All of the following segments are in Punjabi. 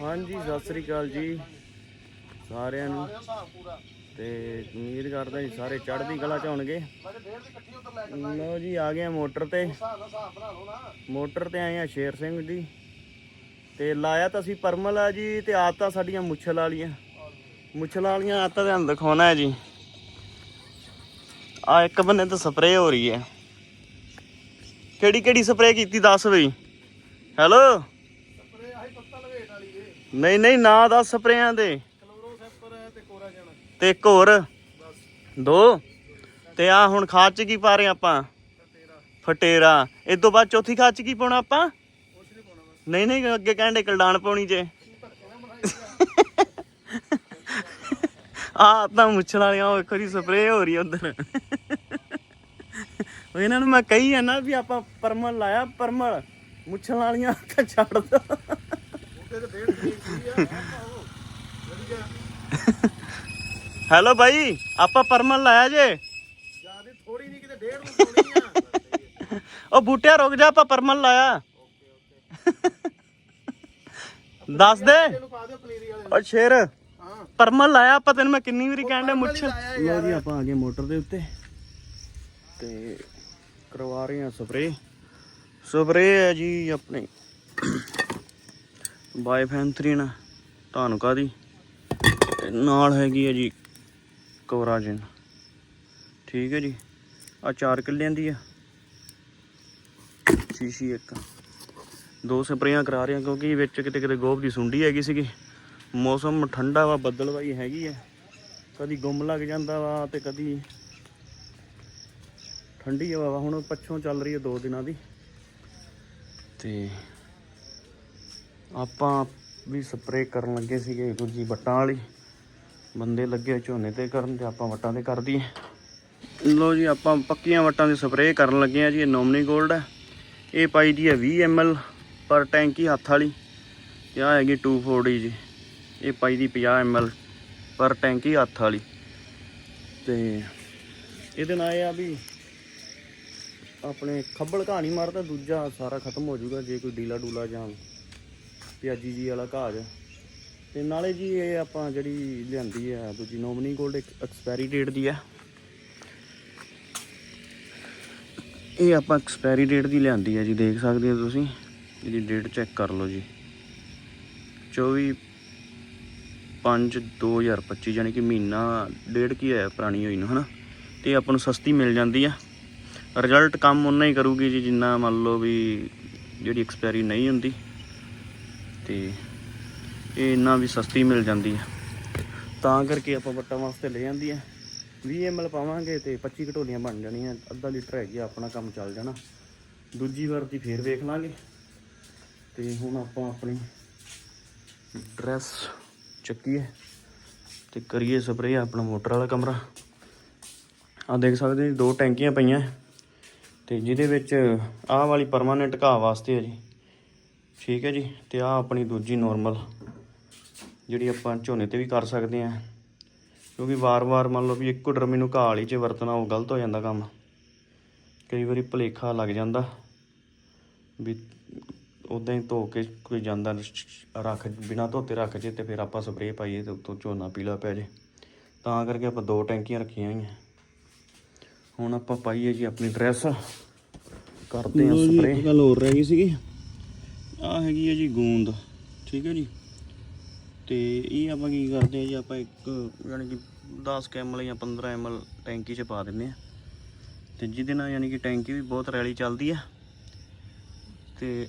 ਹਾਂਜੀ, ਸਤਿ ਸ੍ਰੀ ਅਕਾਲ ਜੀ। ਸਾਰਿਆਂ ਨੂੰ। ਤੇ ਉਮੀਦ ਕਰਦਾ ਜੀ ਸਾਰੇ ਚੜ੍ਹਦੀ ਕਲਾ ਚ ਹੋਣਗੇ। ਲਓ ਜੀ, ਆ ਗਏ ਮੋਟਰ ਤੇ। ਮੋਟਰ ਤੇ ਆਏ ਆ ਸ਼ੇਰ ਸਿੰਘ ਜੀ। ਤੇ ਲਾਇਆ ਤਾਂ ਅਸੀਂ ਪਰਮਲ ਆ ਜੀ, ਤੇ ਆਦਤਾਂ ਸਾਡੀਆਂ ਮੁੱਛਲ ਵਾਲੀਆਂ। ਮੁੱਛਲ ਵਾਲੀਆਂ ਆਦਤਾਂ ਤੁਹਾਨੂੰ ਦਿਖਾਉਣਾ ਹੈ ਜੀ। ਆ ਇੱਕ ਬੰਨੇ ਤਾਂ ਸਪਰੇਅ ਹੋ ਰਹੀ ਹੈ। ਕਿਹੜੀ ਕਿਹੜੀ ਸਪਰੇਅ ਕੀਤੀ ਦੱਸ ਬਈ। ਹੈਲੋ? ਨਹੀਂ ਨਹੀਂ, ਨਾ ਦੱਸ ਸਪਰੇਆਂ ਦੇ। ਤੇ ਇੱਕ ਹੋਰ। ਦੋ। ਤੇ ਆ ਹੁਣ ਖਾਦ ਚ ਕੀ ਪਾ ਰਹੇ ਆਪਾਂ? ਫਟੇਰਾ। ਇਸ ਤੋਂ ਬਾਅਦ ਚੌਥੀ ਖਾਦ ਚ ਕੀ ਪਾਉਣਾ ਆਪਾਂ? ਨਹੀਂ ਨਹੀਂ, ਅੱਗੇ ਕਹਿੰਦੇ ਕਲਡਾਨ ਪਾਉਣੀ ਜੇ। ਆ ਤਾਂ ਮੁੱਛਣ ਵਾਲੀਆਂ ਵੇਖੋ ਜੀ, ਸਪਰੇਅ ਹੋ ਰਹੀ ਉਧਰ। ਉਹ ਇਹਨਾਂ ਨੂੰ ਮੈਂ ਕਹੀ ਆ ਨਾ ਵੀ ਆਪਾਂ ਪਰਮਲ ਲਾਇਆ, ਪਰਮਲ। ਮੁੱਛਣ ਵਾਲੀਆਂ ਤਾਂ ਛੱਡ ਦੋ। ਹੈਲੋ ਭਾਈ ਆਪਾਂ ਪਰਮਲ ਲਾਇਆ ਜੇ। ਥੋੜੀ ਨਹੀਂ ਕਿਤੇ ਡੇਢ ਨੂੰ ਪਾਉਣੀ ਆ। ਉਹ ਬੂਟਿਆ ਰੁਕ ਜਾ ਆਪਾਂ ਪਰਮਲ ਲਾਇਆ। ਦੱਸ ਦੇ। ਓ ਸ਼ੇਰ ਹਾਂ। ਪਰਮਲ ਲਾਇਆ ਆਪਾਂ ਤੈਨੂੰ ਮੈਂ ਕਿੰਨੀ ਵਾਰੀ ਕਹਿਣ ਡਿਆ ਮੁੱਛ। ਲੋ ਜੀ ਆਪਾਂ ਆ ਗਏ ਮੋਟਰ ਦੇ ਉੱਤੇ। ਤੇ ਕਰਵਾ ਰਹੇ ਹਾਂ ਸਪਰੇ। ਸਪਰੇ ਹੈ ਜੀ ਆਪਣੇ। ਬਾਈਫੈਂਥਰੀਨ ਤੁਹਾਨੂੰ ਕਾਦੀ ਨਾਲ ਹੈਗੀ ਹੈ ਜੀ ਕਵਰਾਜਨ ਠੀਕ ਹੈ ਜੀ। ਆ 4 ਕਿੱਲਿਆਂ ਦੀ ਆ। ਸ਼ੀਸ਼ੀ ਇੱਕ। ਦੋ ਸਪਰੇਆਂ ਕਰਾ ਰਹੇ ਹਾਂ ਕਿਉਂਕਿ ਵਿੱਚ ਕਿਤੇ ਕਿਤੇ ਗੋਭ ਦੀ ਸੁੰਡੀ ਹੈਗੀ ਸੀਗੀ। ਮੌਸਮ ਠੰਡਾ ਵਾ ਬੱਦਲਵਾਈ ਹੈਗੀ ਹੈ ਕਦੀ ਗੁੰਮ ਲੱਗ ਜਾਂਦਾ ਵਾ ਤੇ ਕਦੀ ਠੰਡੀ ਹਵਾ ਵਾ। ਹੁਣ ਪੱਛੋਂ ਚੱਲ ਰਹੀ ਹੈ ਦੋ ਦਿਨਾਂ ਦੀ। ਤੇ ਆਪਾਂ ਵੀ ਸਪਰੇਅ ਕਰਨ ਲੱਗੇ ਸੀਗੇ ਦੂਜੀ ਵੱਟਾਂ ਵਾਲੀ। ਬੰਦੇ ਲੱਗੇ ਝੋਨੇ ਤੇ ਕਰਨ ਤੇ ਆਪਾਂ ਵੱਟਾਂ ਤੇ ਕਰ ਦਈਏ। ਲੋ ਜੀ, ਆਪਾਂ ਪੱਕੀਆਂ ਵੱਟਾਂ ਦੀ ਸਪਰੇਅ ਕਰਨ ਲੱਗੇ ਆ ਜੀ, ਇਹ ਨੋਮਨੀ 골ਡ ਹੈ। ਇਹ ਪਾਈ ਦੀ ਹੈ 20 ml ਪਰ ਟੈਂਕੀ ਹੱਥ ਵਾਲੀ। ਤੇ ਆਹ ਹੈਗੀ 240 ਜੀ। ਇਹ ਪਾਈ ਦੀ 50 ml ਪਰ ਟੈਂਕੀ ਹੱਥ ਵਾਲੀ। ਤੇ ਇਹਦੇ ਨਾਲ ਇਹ ਆ ਵੀ ਆਪਣੇ ਖੱਬਲ ਘਾਹ ਨਹੀਂ ਮਾਰਦਾ, ਦੂਜਾ ਸਾਰਾ ਖਤਮ ਹੋ ਜਾਊਗਾ ਜੇ ਕੋਈ ਡੀਲਾ ਡੂਲਾ ਜਾਂ ਪਿਆਜੀ ਜੀ ਵਾਲਾ ਘਾਹ ਜਾ ਤੇ ਨਾਲੇ ਜੀ ਇਹ ਆਪਾਂ ਜਿਹੜੀ ਲਿਆਂਦੀ ਆ, ਦੂਜੀ ਨੋਮਨੀ 골ਡ ਐਕਸਪਾਇਰੀ ਡੇਟ ਦੀ ਆ। ਇਹ ਆਪਾਂ ਐਕਸਪਾਇਰੀ ਡੇਟ ਦੀ ਲਿਆਂਦੀ ਹੈ ਜੀ, ਦੇਖ ਸਕਦੇ ਹੋ ਤੁਸੀਂ। ਇਹਦੀ ਡੇਟ ਚੈੱਕ ਕਰ ਲਓ ਜੀ। 24 5 2025 ਯਾਨੀ ਕਿ ਮਹੀਨਾ ਡੇਢ ਕੀ ਹੈ ਪੁਰਾਣੀ ਹੋਈ ਨੂੰ, ਹਨਾ? ਤੇ ਆਪਾਂ ਨੂੰ ਸਸਤੀ ਮਿਲ ਜਾਂਦੀ ਆ। ਰਿਜ਼ਲਟ ਕੰਮ ਉਨਾ ਹੀ ਕਰੂਗੀ ਜੀ, ਜਿੰਨਾ ਮੰਨ ਲਓ ਵੀ ਜਿਹੜੀ ਐਕਸਪਾਇਰੀ ਨਹੀਂ ਹੁੰਦੀ। ਤੇ ਇਹ ਇੰਨਾ ਵੀ ਸਸਤੀ ਮਿਲ ਜਾਂਦੀ ਹੈ ਤਾਂ ਕਰਕੇ ਆਪਾਂ ਵੱਟਾਂ ਵਾਸਤੇ ਲੈ ਜਾਂਦੀ ਆ। 20 ml ਪਾਵਾਂਗੇ ਤੇ 25 ਘਟੋਲੀਆਂ ਬਣ ਜਾਣੀਆਂ। ਅੱਧਾ ਲੀਟਰ ਹੈਗੀ ਆ, ਆਪਣਾ ਕੰਮ ਚੱਲ ਜਾਣਾ। ਦੂਜੀ ਵਾਰ ਦੀ ਫੇਰ ਵੇਖ ਲਾਂਗੇ। ਤੇ ਹੁਣ ਆਪਾਂ ਆਪਣੀ ਡਰੈਸ ਚੱਕੀਏ ਤੇ ਕਰੀਏ ਸਪਰੇਅ ਆਪਣਾ ਮੋਟਰ ਵਾਲਾ ਕਮਰਾ। ਆ ਦੇਖ ਸਕਦੇ ਜੀ ਦੋ ਟੈਂਕੀਆਂ ਪਈਆਂ। ਤੇ ਜਿਹਦੇ ਵਿੱਚ ਆਹ ਵਾਲੀ ਪਰਮਾਨੈਂਟ ਘਾਹ ਵਾਸਤੇ ਹੈ ਜੀ। ਠੀਕ ਹੈ ਜੀ ਤੇ ਆਹ ਆਪਣੀ ਦੂਜੀ ਨਾਰਮਲ ਜਿਹੜੀ ਆਪਾਂ ਝੋਨੇ ਤੇ ਵੀ ਕਰ ਸਕਦੇ ਆ ਕਿਉਂਕਿ ਵਾਰ-ਵਾਰ ਮੰਨ ਲਓ ਵੀ ਇੱਕੋ ਡਰਮੀ ਨੂੰ ਘਾਹ ਵਾਲੀ 'ਚ ਵਰਤਣਾ ਉਹ ਗਲਤ ਹੋ ਜਾਂਦਾ ਕੰਮ। ਕਈ ਵਾਰੀ ਭੁਲੇਖਾ ਲੱਗ ਜਾਂਦਾ ਵੀ ਉਦਾਂ ਹੀ ਧੋ ਕੇ ਕੋਈ ਜਾਂਦਾ ਰੱਖ ਬਿਨਾ ਧੋਤੇ ਰੱਖ ਜੇ ਤੇ ਫਿਰ ਆਪਾਂ ਸਪਰੇਅ ਪਾਈਏ ਤੇ ਉੱਤੋਂ ਝੋਨਾ ਪੀਲਾ ਪੈ ਜੇ। ਤਾਂ ਕਰਕੇ ਆਪਾਂ ਦੋ ਟੈਂਕੀਆਂ ਰੱਖੀਆਂ ਹੋਈਆਂ। ਹੁਣ ਆਪਾਂ ਪਾਈਏ ਜੀ ਆਪਣੀ ਡਰੈਸ ਕਰਦੇ ਹਾਂ ਸਪਰੇਅ ਗੱਲ ਹੋਰ ਰਹਿ ਗਈ ਸੀਗੀ। ਆ ਹੈਗੀ ਹੈ ਜੀ ਗੂੰਦ, ਠੀਕ ਹੈ ਜੀ। ਤੇ ਇਹ ਆਪਾਂ ਕੀ ਕਰਦੇ ਆ ਜੀ, ਆਪਾਂ ਇੱਕ ਯਾਨੀ ਕਿ 10 ml ਜਾਂ 15 ml ਟੈਂਕੀ 'ਚ ਪਾ ਦਿੰਨੇ ਆ। ਤੇ ਜਿਹਦੇ ਨਾਲ ਯਾਨੀ ਕਿ ਟੈਂਕੀ ਵੀ ਬਹੁਤ ਰੈਲੀ ਚੱਲਦੀ ਆ। ਤੇ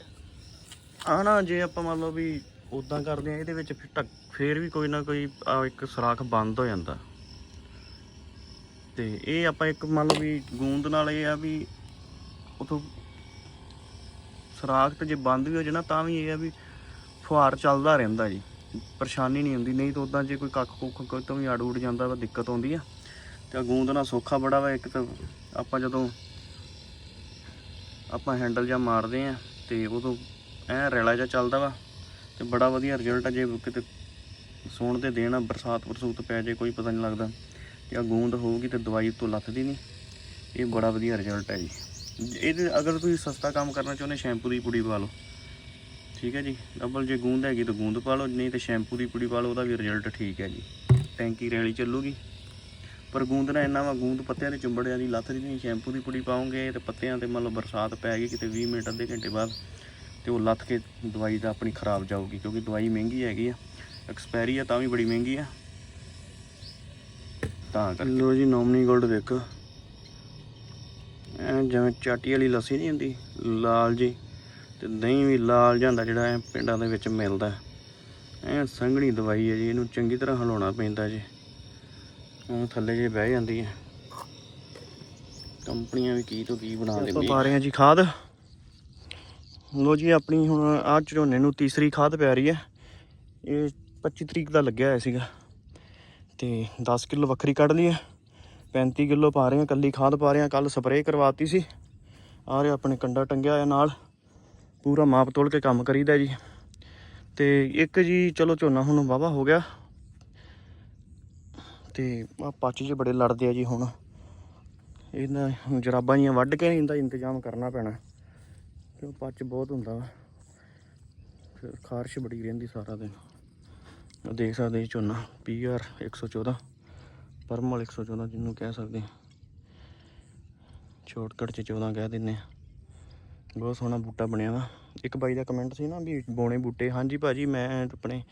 ਆ ਨਾ ਜੇ ਆਪਾਂ ਮੰਨ ਲਓ ਵੀ ਉਦਾਂ ਕਰਦੇ ਆ, ਇਹਦੇ ਵਿੱਚ ਢੱਕ, ਫੇਰ ਵੀ ਕੋਈ ਨਾ ਕੋਈ ਆਹ ਇੱਕ ਸੁਰਾਖ ਬੰਦ ਹੋ ਜਾਂਦਾ। ਤੇ ਇਹ ਆਪਾਂ ਇੱਕ ਮੰਨ ਲਓ ਵੀ ਗੂੰਦ ਨਾਲ ਇਹ ਆ ਵੀ ਉਥੋਂ ਸੁਰਾਖ ਤੇ ਜੇ ਬੰਦ ਵੀ ਹੋ ਜਾਣਾ ਤਾਂ ਵੀ ਇਹ ਆ ਵੀ ਫੁਹਾਰ ਚੱਲਦਾ ਰਹਿੰਦਾ ਜੀ। ਪਰੇਸ਼ਾਨੀ ਨਹੀਂ ਹੁੰਦੀ, ਨਹੀਂ ਤਾਂ ਉਦਾਂ ਜੇ ਕੋਈ ਕੱਖ ਕੁੱਖ ਕੋਈ ਤੋਂ ਵੀ ਅੜ ਉੜ ਜਾਂਦਾ ਵਾ, ਦਿੱਕਤ ਆਉਂਦੀ ਆ। ਤੇ ਆਹ ਗੂੰਦ ਨਾਲ ਸੌਖਾ ਬੜਾ ਵਾ, ਇੱਕ ਤਾਂ ਆਪਾਂ ਜਦੋਂ ਆਪਾਂ ਹੈਂਡਲ ਜਾਂ ਮਾਰਦੇ ਆ, ਤੇ ਉਦੋਂ ਐ ਰੈਲਾ ਜਿਹਾ ਚੱਲਦਾ ਵਾ, ਤੇ ਬੜਾ ਵਧੀਆ ਰਿਜ਼ਲਟ ਆ, ਜੇ ਕਿਤੇ ਸੌਣ ਦੇ ਦੇਣਾ ਬਰਸਾਤ ਬਰਸੂਤ ਪੈ ਜੇ, ਕੋਈ ਪਤਾ ਨਹੀਂ ਲੱਗਦਾ। ਤੇ ਆ ਗੂੰਦ ਹੋਊਗੀ ਤੇ ਦਵਾਈ ਤੋਂ ਲੱਥਦੀ ਨਹੀਂ। ਇਹ ਬੜਾ ਵਧੀਆ ਰਿਜ਼ਲਟ ਹੈ ਜੀ। ਇਹਦੇ ਅਗਰ ਤੁਸੀਂ ਸਸਤਾ ਕੰਮ ਕਰਨਾ ਚਾਹੁੰਦੇ, ਸ਼ੈਂਪੂ ਦੀ ਪੁੜੀ ਪਾ ਲਓ। ਠੀਕ ਹੈ ਜੀ? ਡਬਲ ਜੇ ਗੂੰਦ ਹੈਗੀ ਤਾਂ ਗੂੰਦ ਪਾ ਲਓ, ਨਹੀਂ ਤਾਂ ਸ਼ੈਂਪੂ ਦੀ ਪੁੜੀ ਪਾ ਲਓ, ਉਹਦਾ ਵੀ ਰਿਜ਼ਲਟ ਠੀਕ ਹੈ ਜੀ। ਟੈਂਕੀ ਰੈਲੀ ਚੱਲੂਗੀ। ਪਰ ਗੂੰਦ ਨਾਲ ਇੰਨਾ ਵਾ, ਗੂੰਦ ਪੱਤਿਆਂ ਦੇ ਚੁੰਬੜ ਜਾਂਦੀ ਲੱਥ ਦੀ ਨਹੀਂ, ਸ਼ੈਂਪੂ ਦੀ ਪੁੜੀ ਪਾਉਂਗੇ ਤੇ ਪੱਤਿਆਂ ਤੇ ਮੰਨ ਲਓ ਬਰਸਾਤ ਪੈ ਗਈ ਕਿਤੇ 20 ਮਿੰਟ, ਅੱਧੇ ਘੰਟੇ ਬਾਅਦ ਤੇ ਉਹ ਲੱਥ ਕੇ ਦਵਾਈ ਦਾ ਆਪਣੀ ਖਰਾਬ ਜਾਊਗੀ, ਕਿਉਂਕਿ ਦਵਾਈ ਮਹਿੰਗੀ ਹੈਗੀ ਆ। ਐਕਸਪਾਇਰੀ ਆ ਤਾਂ ਵੀ ਬੜੀ ਮਹਿੰਗੀ ਆ। ਤਾਂ ਕਰ ਲੋ ਜੀ ਨੋਮਨੀ ਗੋਲਡ ਦੇਖੋ। ਜਿਵੇਂ ਚਾਟੀ ਵਾਲੀ ਲੱਸੀ ਨਹੀਂ ਹੁੰਦੀ ਲਾਲ ਜੀ ਤੇ ਦਹੀਂ ਵੀ ਲਾਲ ਜਾਂਦਾ ਜਿਹੜਾ ਐ ਪਿੰਡਾਂ ਦੇ ਵਿੱਚ ਮਿਲਦਾ। ਐ ਸੰਘਣੀ ਦਵਾਈ ਹੈ ਜੀ ਇਹਨੂੰ ਚੰਗੀ ਤਰ੍ਹਾਂ ਹਿਲਾਉਣਾ ਪੈਂਦਾ ਜੀ। ਉਹ ਥੱਲੇ ਜੇ ਬਹਿ ਜਾਂਦੀ ਹੈ। ਕੰਪਨੀਆਂ ਵੀ ਕੀ ਤੋਂ ਕੀ ਬਣਾ ਦਿੰਦੀਆਂ। ਪਾ ਰਹੇ ਹਾਂ ਜੀ ਖਾਦ। ਲੋ ਜੀ ਆਪਣੀ ਹੁਣ ਆਹ ਝੋਨੇ ਨੂੰ ਤੀਸਰੀ ਖਾਦ ਪੈ ਰਹੀ ਹੈ। ਇਹ 25 ਤਰੀਕ ਦਾ ਲੱਗਿਆ ਹੋਇਆ ਸੀਗਾ। ਤੇ 10 ਕਿਲੋ ਵੱਖਰੀ ਕੱਢ ਲਈ ਹੈ। 35 ਕਿਲੋ ਪਾ ਰਹੇ ਹਾਂ ਕੱਲੀ ਖਾਦ ਪਾ ਰਹੇ ਹਾਂ। ਕੱਲ ਸਪਰੇਅ ਕਰਵਾਤੀ ਸੀ। ਆ ਰਿਹਾ ਆਪਣੇ ਕੰਡਾ ਟੰਗਿਆ ਆ ਨਾਲ। ਪੂਰਾ ਮਾਪ ਤੋਲ ਕੇ ਕੰਮ ਕਰੀਦਾ ਜੀ। ਤੇ ਇੱਕ ਜੀ, ਚਲੋ ਝੋਨਾ ਹੁਣ ਵਾਵਾ ਹੋ ਗਿਆ। ਤੇ ਆ ਪੱਚ ਜੇ ਬੜੇ ਲੜਦੇ ਆ ਜੀ ਹੁਣ। ਇਹਨਾਂ ਜਰਾਬਾਂ ਜੀਆਂ ਵੱਢ ਕੇ ਇਹਦਾ ਇੰਤਜ਼ਾਮ ਕਰਨਾ ਪੈਣਾ। ਕਿਉਂ ਪੱਚ ਬਹੁਤ ਹੁੰਦਾ ਵਾ। ਫਿਰ ਖਾਰਸ਼ ਬੜੀ ਰਹਿੰਦੀ ਸਾਰਾ ਦਿਨ। ਦੇਖ ਸਕਦੇ ਜੀ ਝੋਨਾ ਪੀਆਰ 114 ਪਰਮਲ 114 ਜਿਹਨੂੰ ਕਹਿ ਸਕਦੇ ਹਾਂ। ਸ਼ਾਰਟਕਟ ਚ 14 ਕਹਿ ਦਿੰਨੇ ਆ ਬਹੁਤ ਸੋਹਣਾ ਬੂਟਾ ਬਣਿਆ ਵਾ। ਇੱਕ ਬਾਈ ਦਾ ਕਮੈਂਟ ਸੀ ਨਾ ਵੀ ਬੋਣੇ ਬੂਟੇ। ਹਾਂਜੀ ਭਾਜੀ, ਮੈਂ ਆਪਣੇ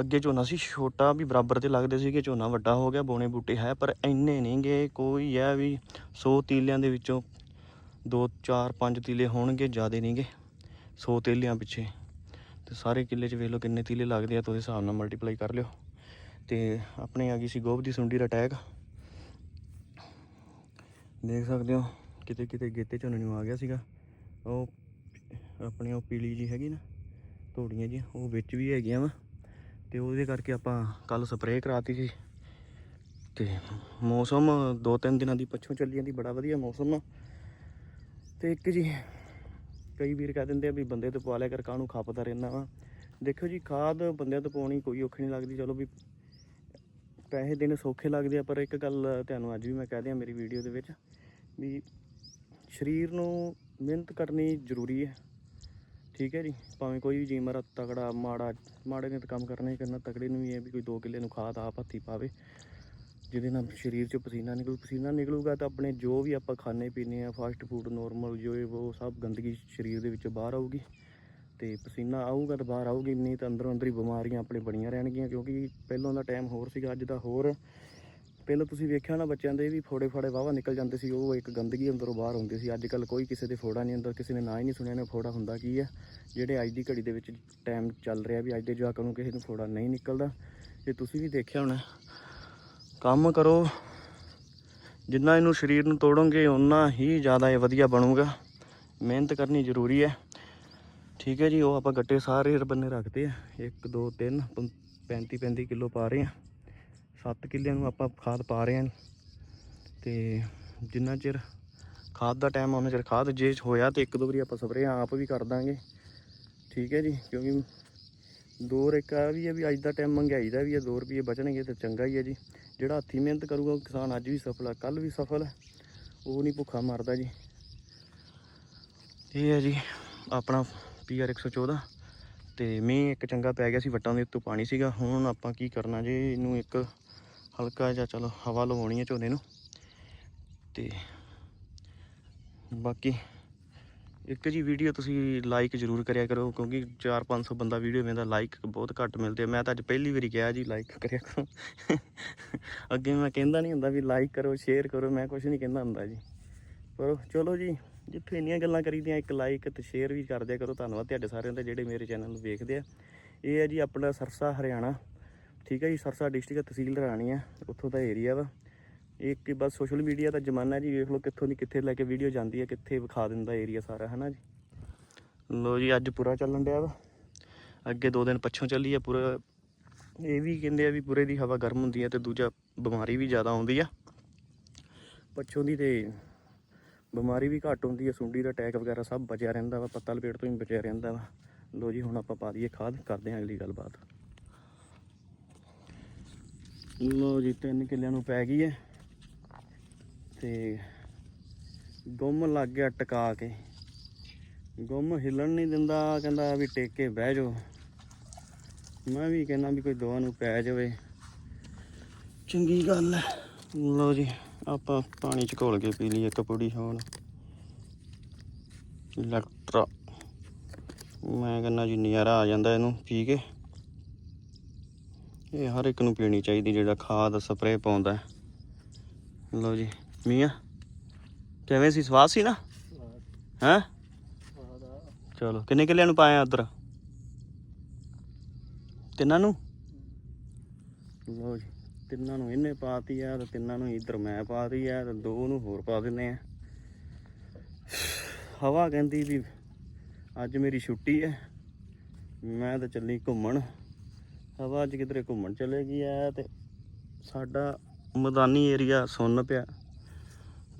ਅੱਗੇ ਝੋਨਾ ਸੀ, ਛੋਟਾ ਵੀ ਬਰਾਬਰ ਤੇ ਲੱਗਦੇ ਸੀ ਕਿ ਝੋਨਾ ਵੱਡਾ ਹੋ ਗਿਆ, ਬੋਣੇ ਬੂਟੇ ਹੈ, ਪਰ ਇੰਨੇ ਨਹੀਂ ਨਹੀਂਗੇ ਕੋਈ ਹੈ ਵੀ 100 ਤੀਲਿਆਂ ਦੇ ਵਿੱਚੋਂ 2 4 5 ਤੀਲੇ ਹੋਣਗੇ, ਜ਼ਿਆਦੇ ਨਹੀਂਗੇ 100 ਤੀਲਿਆਂ ਪਿੱਛੇ। ਤੇ ਸਾਰੇ ਕਿੱਲੇ 'ਚ ਵੇਖ ਲਓ ਕਿੰਨੇ ਤੀਲੇ ਲੱਗਦੇ ਆ ਤੁਸੀਂ ਹਿਸਾਬ ਨਾਲ ਮਲਟੀਪਲਾਈ ਕਰ ਲਿਓ। ਤੇ ਆਪਣੇ ਆ ਗਈ ਸੀ ਗੋਭ ਦੀ ਸੁੰਡੀ ਦਾ ਅਟੈਕ ਦੇਖ ਸਕਦੇ ਹੋ, ਕਿਤੇ ਕਿਤੇ ਗੇਤੇ ਝੋਨੇ ਨੂੰ ਆ ਗਿਆ ਸੀਗਾ। ਉਹ ਆਪਣੇ ਉਹ ਪੀਲੀ ਜੀ ਹੈਗੀ ਨਾ, ਧੋੜੀਆਂ ਜੀ ਉਹ ਵਿੱਚ ਵੀ ਹੈਗੀਆਂ ਵਾ। ਤੇ ਉਹਦੇ ਕਰਕੇ ਆਪਾਂ ਕੱਲ ਸਪਰੇਅ ਕਰਾਤੀ ਸੀ। ਤੇ ਮੌਸਮ ਦੋ ਤਿੰਨ ਦਿਨਾਂ ਦੀ ਪੱਛੋਂ ਚੱਲੀ ਜਾਂਦੀ, ਬੜਾ ਵਧੀਆ ਮੌਸਮ ਆ। ਤੇ ਇੱਕ ਜੀ, ਕਈ ਵੀਰ ਕਹਿ ਦਿੰਦੇ ਆ ਵੀ ਬੰਦੇ ਤੋਂ ਪਵਾ ਲਿਆ ਕਰ, ਕਾਹਨੂੰ ਖਪਦਾ ਰਹਿਣਾ ਵਾ। ਦੇਖੋ ਜੀ, ਖਾਦ ਬੰਦਿਆਂ ਤੋਂ ਪਾਉਣੀ ਕੋਈ ਔਖੀ ਨਹੀਂ ਲੱਗਦੀ, ਚਲੋ ਵੀ ਪੈਸੇ ਦੇਣੇ ਸੌਖੇ ਲੱਗਦੇ ਆ ਪਰ ਇੱਕ ਗੱਲ ਤੁਹਾਨੂੰ ਅੱਜ ਵੀ ਮੈਂ ਕਹਿ ਦਿਆਂ ਮੇਰੀ ਵੀਡੀਓ ਦੇ ਵਿੱਚ ਵੀ ਸਰੀਰ ਨੂੰ ਮਿਹਨਤ ਕਰਨੀ ਜ਼ਰੂਰੀ ਹੈ। ਠੀਕ ਹੈ ਜੀ? ਭਾਵੇਂ ਕੋਈ ਵੀ ਜੀਮਰ ਆ, ਤਗੜਾ ਮਾੜਾ ਮਾੜੇ ਨੇ ਤਾਂ ਕੰਮ ਕਰਨਾ ਹੀ ਕਰਨਾ ਤਕੜੇ ਨੂੰ ਵੀ ਇਹ ਵੀ ਕੋਈ 2 ਕਿੱਲੇ ਨੂੰ ਖਾਦ ਆਪ ਹੱਥੀ ਪਾਵੇ ਜਿਹਦੇ ਨਾਲ ਸਰੀਰ 'ਚ ਪਸੀਨਾ ਨਿਕਲੂ ਪਸੀਨਾ ਨਿਕਲੂਗਾ ਤਾਂ ਆਪਣੇ ਜੋ ਵੀ ਆਪਾਂ ਖਾਣੇ ਪੀਣੇ ਆ ਫਾਸਟ ਫੂਡ ਨੋਰਮਲ ਜੋ ਇਹ ਉਹ ਸਭ ਗੰਦਗੀ ਸਰੀਰ ਦੇ ਵਿੱਚੋਂ ਬਾਹਰ ਆਊਗੀ। ਤੇ ਪਸੀਨਾ ਆਊਗਾ ਤਾਂ ਬਾਹਰ ਆਊਗੀ ਨਹੀਂ ਤਾਂ ਅੰਦਰੋਂ ਅੰਦਰ ਹੀ ਬਿਮਾਰੀਆਂ ਆਪਣੇ ਬਣੀਆਂ ਰਹਿਣਗੀਆਂ, ਕਿਉਂਕਿ ਪਹਿਲਾਂ ਦਾ ਟਾਈਮ ਹੋਰ ਸੀਗਾ, ਅੱਜ ਦਾ ਹੋਰ। ਪਹਿਲਾਂ ਤੁਸੀਂ ਵੇਖਿਆ ਨਾ ਬੱਚਿਆਂ ਦੇ ਵੀ ਫੋੜੇ ਫਾੜੇ ਵਾਵਾ ਨਿਕਲ ਜਾਂਦੇ ਸੀ, ਉਹ ਇੱਕ ਗੰਦਗੀ ਅੰਦਰੋਂ ਬਾਹਰ ਹੁੰਦੀ ਸੀ। ਅੱਜ ਕੱਲ ਕੋਈ ਕਿਸੇ ਦੇ ਫੋੜਾ ਨਹੀਂ ਅੰਦਰ, ਕਿਸੇ ਨੇ ਨਾ ਹੀ ਨਹੀਂ ਸੁਣਿਆ, ਨੇ ਫੋੜਾ ਹੁੰਦਾ ਕੀ ਹੈ ਜਿਹੜੇ ਅੱਜ ਦੀ ਘੜੀ ਦੇ ਵਿੱਚ ਟਾਈਮ ਚੱਲ ਰਿਹਾ ਵੀ ਅੱਜ ਦੇ ਜਵਾਕਾਂ ਨੂੰ ਕਿਸੇ ਨੂੰ ਫੋੜਾ ਨਹੀਂ ਨਿਕਲਦਾ। ਇਹ ਤੁਸੀਂ ਵੀ ਦੇਖਿਆ ਹੋਣਾ, ਕੰਮ ਕਰੋ। ਜਿੰਨਾ ਇਹਨੂੰ ਸਰੀਰ ਨੂੰ ਤੋੜੋਗੇ ਉਨਾ ਹੀ ਜ਼ਿਆਦਾ ਇਹ ਵਧੀਆ ਬਣੂਗਾ। ਮਿਹਨਤ ਕਰਨੀ ਜ਼ਰੂਰੀ ਹੈ। ਠੀਕ ਹੈ ਜੀ, ਉਹ ਆਪਾਂ ਗੱਟੇ ਸਾਰੇ ਬੰਨੇ ਰੱਖਦੇ ਆ। 1 2 3 35 35 ਕਿਲੋ ਪਾ ਰਹੇ ਆ। 7 ਕਿੱਲਿਆਂ ਨੂੰ ਆਪਾਂ ਖਾਦ ਪਾ ਰਹੇ ਆ। ਤੇ ਜਿੰਨਾ ਚਿਰ ਖਾਦ ਦਾ ਟਾਈਮ ਉਹਨਾਂ ਚਿਰ ਖਾਦ ਜੇ ਹੋਇਆ ਤੇ ਇੱਕ, ਦੋ ਵਾਰੀ ਆਪਾਂ ਸਪਰੇ ਆਪ ਵੀ ਕਰ ਦਾਂਗੇ। ਠੀਕ ਹੈ ਜੀ, ਕਿਉਂਕਿ ਦੋ ਇੱਕ ਵੀ ਹੈ ਵੀ ਅੱਜ ਦਾ ਟਾਈਮ ਮਹਿੰਗਾਈ ਦਾ ਵੀ ਹੈ 2 ਰੁਪਏ ਬਚਣਗੇ ਤੇ ਚੰਗਾ ਹੀ ਹੈ ਜੀ। ਜਿਹੜਾ ਹੱਥੀਂ ਮਿਹਨਤ ਕਰੂਗਾ, ਉਹ ਕਿਸਾਨ ਅੱਜ ਵੀ ਸਫਲ ਹੈ ਕੱਲ ਵੀ ਸਫਲ ਹੈ ਉਹ ਨਹੀਂ ਭੁੱਖਾ ਮਰਦਾ ਜੀ। ਇਹ ਹੈ ਜੀ, ਆਪਣਾ ਪੀਆਰ 114 ਤੇ ਮੀਂਹ ਇੱਕ ਚੰਗਾ ਪੈ ਗਿਆ ਸੀ, ਵੱਟਾਂ ਦੇ ਉੱਤੋਂ ਪਾਣੀ ਸੀਗਾ। ਹੁਣ ਆਪਾਂ ਕੀ ਕਰਨਾ ਜੇ ਇਹਨੂੰ ਇੱਕ ਹਲਕਾ ਜਿਹਾ ਚਲੋ ਹਵਾ ਲਵਾਉਣੀ ਹੈ ਝੋਨੇ ਨੂੰ। ਤੇ ਬਾਕੀ ਇੱਕ ਜੀ ਵੀਡੀਓ ਤੁਸੀਂ ਲਾਈਕ ਜ਼ਰੂਰ ਕਰਿਆ ਕਰੋ, ਕਿਉਂਕਿ 4-500 ਬੰਦਾ ਵੀਡੀਓ ਵੇਂਦਾ ਲਾਈਕ ਬਹੁਤ ਘੱਟ ਮਿਲਦੇ ਆ। ਮੈਂ ਤਾਂ ਅੱਜ ਪਹਿਲੀ ਵਾਰੀ ਕਿਹਾ ਜੀ ਲਾਈਕ ਕਰਿਆ ਕਰੋ। ਅੱਗੇ ਮੈਂ ਕਹਿੰਦਾ ਨਹੀਂ ਹੁੰਦਾ ਵੀ ਲਾਈਕ ਕਰੋ ਸ਼ੇਅਰ ਕਰੋ, ਮੈਂ ਕੁਝ ਨਹੀਂ ਕਹਿੰਦਾ ਹੁੰਦਾ ਜੀ। ਪਰ ਚਲੋ ਜੀ ਜਿੱਥੇ ਇੰਨੀਆਂ ਗੱਲਾਂ ਕਰੀਦੀਆਂ, ਇੱਕ ਲਾਈਕ ਤੇ ਸ਼ੇਅਰ ਵੀ ਕਰ ਦਿਆ ਕਰੋ। ਧੰਨਵਾਦ ਤੁਹਾਡੇ ਸਾਰਿਆਂ ਦਾ ਜਿਹੜੇ ਮੇਰੇ ਚੈਨਲ ਨੂੰ ਵੇਖਦੇ ਆ। ਇਹ ਹੈ ਜੀ ਆਪਣਾ ਸਰਸਾ, ਹਰਿਆਣਾ। ਠੀਕ ਹੈ ਜੀ, ਸਰਸਾ ਡਿਸਟ੍ਰਿਕਟ ਤਹਿਸੀਲ ਰਾਣੀ ਆ, ਉੱਥੋਂ ਦਾ ਏਰੀਆ ਵਾ। ਇਹ ਕਿ ਬਸ ਸੋਸ਼ਲ ਮੀਡੀਆ ਦਾ ਜ਼ਮਾਨਾ ਜੀ, ਵੇਖ ਲਓ ਕਿੱਥੋਂ ਦੀ ਕਿੱਥੇ ਲੈ ਕੇ ਵੀਡੀਓ ਜਾਂਦੀ ਹੈ ਕਿੱਥੇ ਵਿਖਾ ਦਿੰਦਾ ਏਰੀਆ ਸਾਰਾ ਹੈ ਨਾ ਜੀ? ਲੋ ਜੀ, ਅੱਜ ਪੂਰਾ ਚੱਲਣ ਡਿਆ ਵਾ। ਅੱਗੇ ਦੋ ਦਿਨ ਪੱਛੋਂ ਚੱਲੀ ਆ ਪੂਰਾ। ਇਹ ਵੀ ਕਹਿੰਦੇ ਆ ਵੀ ਪੂਰੇ ਦੀ ਹਵਾ ਗਰਮ ਹੁੰਦੀ ਹੈ ਤੇ ਦੂਜਾ ਬਿਮਾਰੀ ਵੀ ਜ਼ਿਆਦਾ ਆਉਂਦੀ ਆ। ਪੱਛੋਂ ਦੀ ਤੇ ਬਿਮਾਰੀ ਵੀ ਘੱਟ ਹੁੰਦੀ ਹੈ, ਸੁੰਡੀ ਦਾ ਅਟੈਕ ਵਗੈਰਾ ਸਭ ਬਚਿਆ ਰਹਿੰਦਾ ਵਾ, ਪੱਤਾ ਲਪੇਟ ਤੋਂ ਹੀ ਬਚਿਆ ਰਹਿੰਦਾ ਵਾ। ਲੋ ਜੀ, ਹੁਣ ਆਪਾਂ ਪਾ ਦਈਏ ਖਾਦ, ਕਰਦੇ ਹਾਂ ਅਗਲੀ ਗੱਲਬਾਤ। ਲੋ ਜੀ, ਤਿੰਨ ਕਿੱਲਿਆਂ ਨੂੰ ਪੈ ਗਈ ਹੈ। ਤੇ ਗੁੰਮ ਲੱਗ ਗਿਆ ਟਕਾ ਕੇ। ਗੁੰਮ ਹਿੱਲਣ ਨਹੀਂ ਦਿੰਦਾ, ਕਹਿੰਦਾ ਵੀ ਟੇਕ ਕੇ ਬਹਿ ਜਾਓ। ਮੈਂ ਵੀ ਕਹਿੰਦਾ ਵੀ ਕੋਈ ਦੋਵਾਂ ਨੂੰ ਪੈ ਜਾਵੇ। ਚੰਗੀ ਗੱਲ ਹੈ। ਲਓ ਜੀ। ਆਪਾਂ ਪਾਣੀ ਚ ਘੋਲ ਕੇ ਪੀ ਲਈ ਇੱਕ ਪੁੜੀ ਹੁਣ ਇਲੈਕਟਰਾ ਮੈਂ ਕਹਿੰਦਾ ਜੀ ਨਜ਼ਾਰਾ ਆ ਜਾਂਦਾ ਇਹਨੂੰ ਪੀ ਕੇ। ਇਹ ਹਰ ਇੱਕ ਨੂੰ ਪੀਣੀ ਚਾਹੀਦੀ ਜਿਹੜਾ ਖਾਦ ਸਪਰੇਅ ਪਾਉਂਦਾ। ਲਓ ਜੀ ਮੀਆਂ ਕਿਵੇਂ ਸੀ? ਸਵਾਦ ਸੀ ਨਾ? ਹੈਂ? ਚਲੋ ਕਿੰਨੇ ਕਿੱਲਿਆਂ ਨੂੰ ਪਾਇਆ ਉਧਰ? ਤਿੰਨਾਂ ਨੂੰ? ਲਓ ਜੀ। ਤਿੰਨਾਂ ਨੂੰ ਇਹਨੇ ਪਾਤੀ ਆ ਤੇ ਤਿੰਨਾਂ ਨੂੰ ਇੱਧਰ ਮੈਂ ਪਾਤੀ ਆ ਤੇ ਦੋ ਨੂੰ ਹੋਰ ਪਾ ਦਿੰਨੇ ਆ। ਹਵਾ ਕਹਿੰਦੀ ਵੀ ਅੱਜ ਮੇਰੀ ਛੁੱਟੀ ਹੈ ਮੈਂ ਤਾਂ ਚੱਲੀ ਘੁੰਮਣ। ਹਵਾ ਅੱਜ ਕਿਧਰੇ ਘੁੰਮਣ ਚਲੇ ਗਈ ਆ ਤੇ ਸਾਡਾ ਮੈਦਾਨੀ ਏਰੀਆ ਸੁੰਨ ਪਿਆ।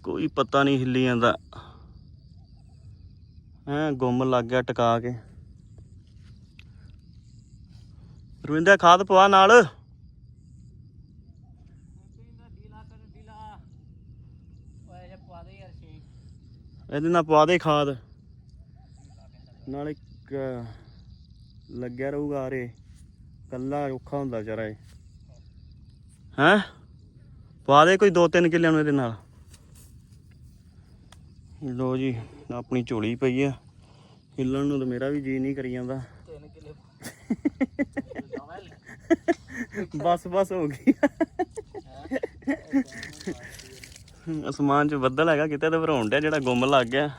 ਕੋਈ ਪਤਾ ਨਹੀਂ ਹਿੱਲੀ ਜਾਂਦਾ। ਐ ਗੁੰਮ ਲੱਗ ਗਿਆ ਟਿਕਾ ਕੇ। ਰਵਿੰਦਰ, ਖਾਦ ਪਵਾ ਨਾਲ। ਇਹਦੇ ਨਾਲ ਪਵਾ ਦੇ ਖਾਦ। ਨਾਲੇ ਕ- ਲੱਗਿਆ ਰਹੂਗਾ ਆਰੇ। ਕੱਲਾ ਔਖਾ ਹੁੰਦਾ ਵਿਚਾਰਾ ਇਹ। ਹੈਂ? ਪਵਾ ਦੇ ਕੋਈ 2-3 ਕਿੱਲਿਆਂ ਨੂੰ ਇਹਦੇ ਨਾਲ। ਲੋ ਜੀ ਆਪਣੀ ਝੋਲੀ ਪਈ ਆ। ਹਿੱਲਣ ਨੂੰ ਤਾਂ ਮੇਰਾ ਵੀ ਜੀ ਨਹੀਂ ਕਰੀ ਜਾਂਦਾ। ਬਸ ਬਸ ਹੋ ਗਈ। ਅਸਮਾਨ 'ਚ ਬੱਦਲ ਹੈਗਾ ਕਿਤੇ ਤਾਂ ਭਰਾਉਣ ਡਿਆ ਜਿਹੜਾ ਗੁੰਮ ਲੱਗ ਗਿਆ।